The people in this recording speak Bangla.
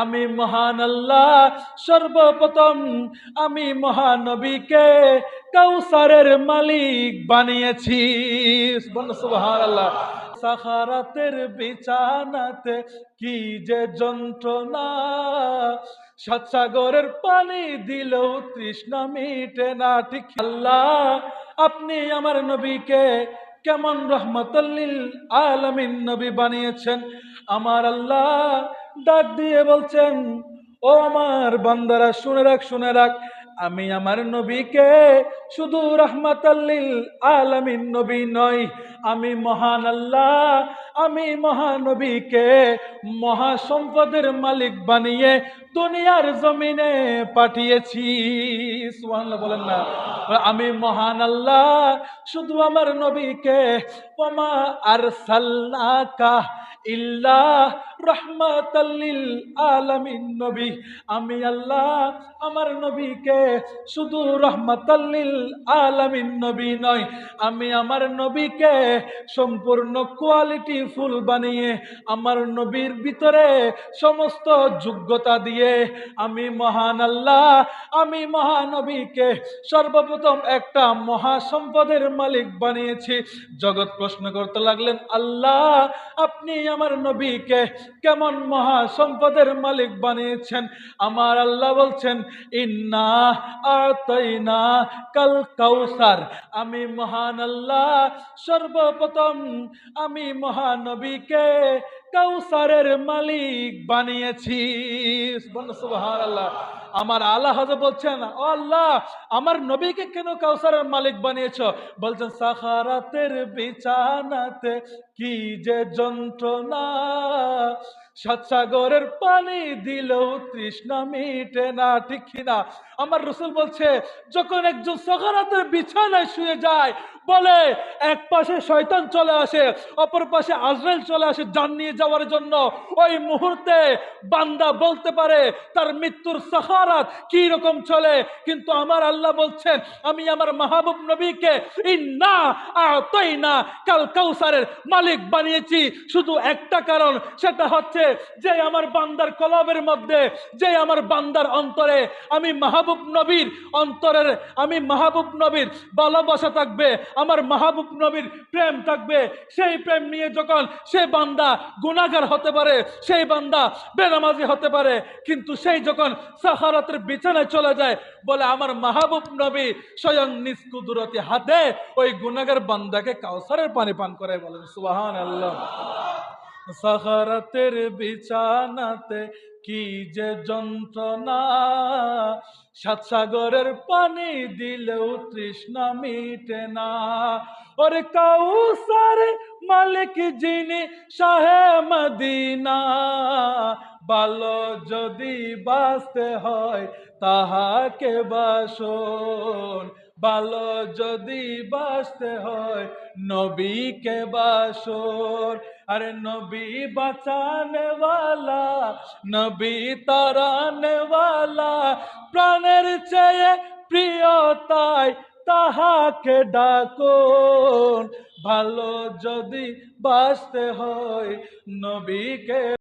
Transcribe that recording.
আমি মহান আল্লাহ, সর্বপ্রথম আমি মহানবীকে কাউসারের মালিক বানিয়েছি। আল্লাহ সাখারাতের বিছানাতে কি যে যন্ত্রণা, সাত সাগরের পানি দিলেও তৃষ্ণা মিটে না। ঠিক আল্লাহ, আপনি আমার নবীকে কেমন রহমতাল্লিল আলমিন নবী বানিয়েছেন? আমার আল্লাহ ডাক দিয়ে বলছেন, ও আমার বান্দারা, শুনে রাখ শুনে রাখ, আমি আমার নবীকে শুধু রহমাতাল্লিল আলামিন নবী নই, আমি মহান আল্লাহ, আমি মহানবীকে মহাসম্পদের মালিক বানিয়ে দুনিয়ার জমিনে পাঠিয়েছি। বলেন না। আমি মহান আল্লাহ, শুধু আমার নবীকে, ওমা আরসালনাকা ইল্লা রহমাতাল্লিল আলামিন নবী। আমি আল্লাহ, আমার নবীকে শুধু রহমাতাল্লিল আলামিন নবী নয়, আমি আমার নবীকে সম্পূর্ণ কোয়ালিটি ফুল বানিয়ে, আমার নবীর ভিতরে সমস্ত যোগ্যতা দিয়ে আমি মহান আল্লাহ, আমি মহানবীকে সর্বপ্রথম একটা মহাসম্পদের মালিক বানিয়েছি। জগৎ প্রশ্ন করতে লাগলেন, আল্লাহ, আপনি আমার নবীকে কেমন মহা সম্পদের মালিক বানিয়েছেন? আমার আল্লাহ বলছেন, ইন্না আতাইনা কাল কাউসার। আমি মহান আল্লাহ, সর্বপ্রথম আমি মহানবীকে কাউসারের মালিক বানিয়েছি। আমার আল্লাহ হজরত বলছেন, ও আল্লাহ, আমার নবীকে কেন কাউসারের মালিক বানিয়েছ? বলছেন সাহারাতের বিছানাতে কি যে যন্ত্রণা সাতসাগরের পানি দিলেও তৃষ্ণা মিটে না, ঠিক কিনা? আমার রসুল বলছে, যখন একজন সখারাতের বিছানায় শুয়ে যায়, বলে, এক পাশে শয়তান চলে আসে, অপর পাশে আজরাইল চলে আসে জান নিয়ে যাওয়ার জন্য। ওই মুহূর্তে বান্দা বলতে পারে, তার মৃত্যুর সাহারাত কি রকম চলে? কিন্তু আমার আল্লাহ বলছেন, আমি আমার মাহবুব নবীকে ইন্না আতাইনা, কাল কাউসারের মালিক বানিয়েছি। শুধু একটা কারণ, সেটা হচ্ছে যে আমার বান্দার কলবের মধ্যে যে আমার বান্দার অন্তরে আমি মাহবুব নবীর অন্তরের, আমি মাহবুব নবীর ভালোবাসা থাকবে, আমার মাহবুব নবীর প্রেম থাকবে, সেই প্রেম নিয়ে যখন সে বান্দা গুণাগার হতে পারে, সেই বান্দা বেনামাজি হতে পারে, কিন্তু সেই যখন সাহারাতের বিছানায় চলে যায়, বলে, আমার মাহবুব নবী স্বয়ং নিজ কুদরতি হাতে ওই গুণাগার বান্দাকে কাউসারের পানি পান করে বলেন সুবাহান আল্লাহ সাহারাতের বিছানাতে কি যে যন্ত্রণা? সাত সাগরের পানি দিলেও তৃষ্ণা মিটে না। ওরে কাউসারে মালিক যিনি শাহে মদিনা, ভালো যদি বাঁচতে হয় তাহাকে বাসন। ভালো যদি বাঁচতে হয়, নবীকে বাসর। আরে নবী বাঁচানেওয়ালা, নবী তারানেওয়ালা, প্রাণের চেয়ে প্রিয় তাই তাহাকে ডাকুন। ভালো যদি বাঁচতে হয়, নবীকে